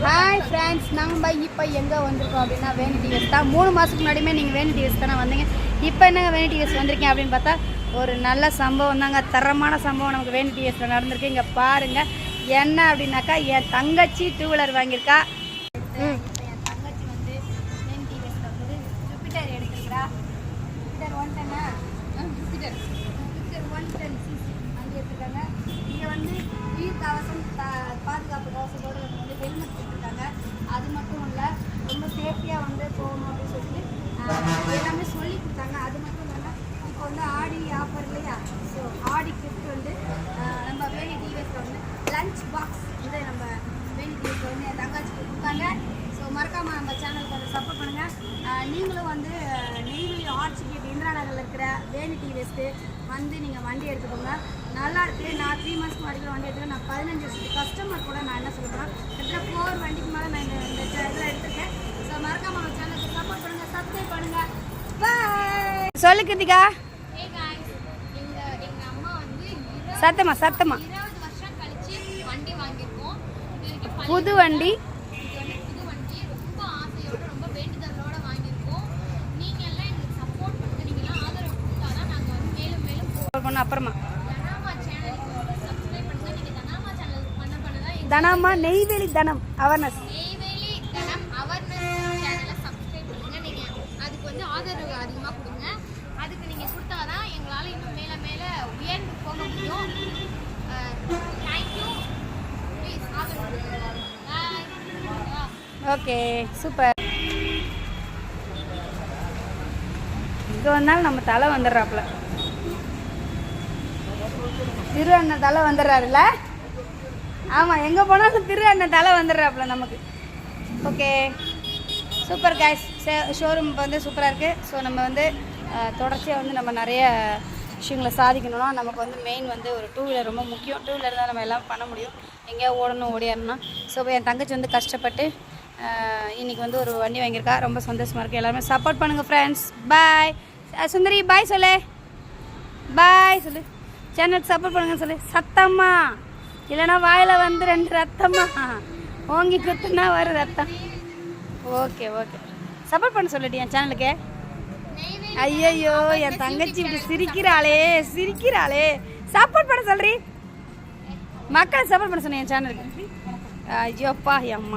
Hi friends நம்ம இப்போ எங்கே வந்திருக்கோம் அப்படின்னா வேணி டிவிஎஸ் தான். மூணு மாதத்துக்கு முன்னாடியுமே நீங்கள் வேணி டிவிஎஸ் தானே வந்தீங்க. இப்போ என்னங்க வேணி டிவிஎஸ் வந்திருக்கீங்க அப்படின்னு பார்த்தா ஒரு நல்ல சம்பவம் தாங்க. தரமான சம்பவம் நமக்கு வேணி டிவிஎஸில் நடந்திருக்கு. இங்கே பாருங்கள் என்ன அப்படின்னாக்கா என் தங்கச்சி டூ வீலர் வாங்கியிருக்கா. என் தங்கச்சி வந்து வேணி வந்து ஜூபிட்டர் எடுத்துருக்கிறா. Jupiter one டென்னா Jupiter Jupiter one ten CC வண்டி எடுத்துருக்காங்க இங்கே வந்து உயிர் கவசம் பாதுகாப்பு கவசத்தோடு வந்து வந்து ஹெல்மெட் கொடுத்துருக்காங்க அது மட்டும் இல்லை ரொம்ப சேஃப்டியாக வந்து போகணும் அப்படின்னு சொல்லிட்டு ஆஹ், எல்லாமே சொல்லி கொடுத்தாங்க அது மட்டும் இல்லாமல் இப்போ வந்து ஆடி ஆஃபர் இல்லையா? ஸோ ஆடி கிஃப்ட் வந்து நம்ம வேணி டிவிஎஸ்ல வந்து லஞ்ச் பாக்ஸ் வந்து நம்ம வேணி டிவிஎஸ்ல வந்து என் தங்காச்சிக்கு கொடுத்தாங்க. ஸோ மறக்காமல் நம்ம சேனலுக்கு வந்து சப்போர்ட் பண்ணுங்கள் நீங்களும் வந்து நெய்வேலி ஆர்ச்சி இந்திரா நகரில் இருக்கிற வேணி டிவிஎஸ்க்கு வந்து நீங்கள் வண்டி எடுத்துக்கோங்க. நல்லா இருக்குது நான் த்ரீ மந்த்ஸ் முன்னாடி வண்டி எடுத்துக்கேன் நான் பதினஞ்சு வருஷத்துக்கு கஸ்டமர் கூட நான் என்ன சொல்லுறேன் கிட்ட கிட்டத்தட்ட ஃபோர் வண்டிக்கு மேலே நான் இந்த இதில் எடுத்திருக்கேன். ஸோ மறக்காமல் நம்ம சேனலுக்கு சப்போர்ட் பண்ணுங்கள் சப்ஸ்கிரைப் பண்ணுங்கள் சொல்லு கிருத்திகா. சத்தமா சத்தமா. இருபது வருஷம் கழிச்சு வண்டி வாங்கியிருக்கோம். இது வரைக்கும் பழைய புது வண்டி இது வந்து புது வண்டி ரொம்ப ஆசையோட ரொம்ப வேண்டுதலோட வாங்கியிருக்கோம் நீங்க எல்லாம் எங்களுக்கு சப்போர்ட் பண்ணுங்க நீங்க எல்லாம் ஆதரவு கொடுத்தாதான் நாங்க வந்து மேலும் மேலும் போவோம். பண்ண அப்புறமா தனாமா சேனலுக்கு வந்து சப்ஸ்கிரைப் பண்ணுங்க நீங்க தனாமா சேனல் பண்ண பண்ணதான் எங்க தனமா நெய்வேலி தனம் அவர்னஸ் நெய்வேலி தனம் அவேர்னஸ் சேனலை சப்ஸ்கிரைப் பண்ணுங்க நீங்க அதுக்கு வந்து ஆதரவு அதிகமாக கொடுங்க அதுக்கு நீங்க கொடுத்தாதான் எங்களால இன்னும் மேல மேல உயர்ந்து போக முடியும் தேங்க்யூ ப்ளீஸ் ஆதரவு ஓகே சூப்பர். இங்கே வந்தாலும் நம்ம தலை வந்துடுறாப்புல. திரு அண்ணன் தலை வந்துடுறாருல்ல? ஆமாம் எங்கே போனாலும் திரு அண்ணன் தலை வந்துடுறாப்புல நமக்கு. ஓகே. சூப்பர் கேஸ் ஷோரூம் இப்போ வந்து சூப்பராக இருக்குது ஸோ நம்ம வந்து தொடர்ச்சியாக வந்து நம்ம நிறைய விஷயங்களை சாதிக்கணும்னா நமக்கு வந்து மெயின் வந்து ஒரு டூ வீலர் ரொம்ப முக்கியம். டூ வீலர் தான் நம்ம எல்லாம் பண்ண முடியும். எங்கேயா ஓடணும் ஓடியாருன்னா ஸோ என் தங்கச்சி வந்து கஷ்டப்பட்டு இன்றைக்கி வந்து ஒரு வண்டி வாங்கியிருக்கா. ரொம்ப சந்தோஷமாக இருக்குது எல்லாருமே சப்போர்ட் பண்ணுங்கள் ஃப்ரெண்ட்ஸ் பாய் சுந்தரி பாய் சொல்லு. பாய் சொல்லு. சேனலுக்கு சப்போர்ட் பண்ணுங்கன்னு சொல்லு. சத்தம்மா. இல்லைன்னா வாயில் வந்து ரெண்டு ரத்தம்மா. ஓங்கி குத்துனா வரும் ரத்தம். ஓகே ஓகே சப்போர்ட் பண்ண சொல்லிட்டு என் சேனலுக்கு ஐயையோ என் தங்கச்சி இப்படி சிரிக்கிறாளே சிரிக்கிறாளே. சப்போர்ட் பண்ண சொல்றி. மக்களை சப்போர்ட் பண்ண சொன்னேன் என் சேனலுக்கு ஐயோப்பா எம்மா.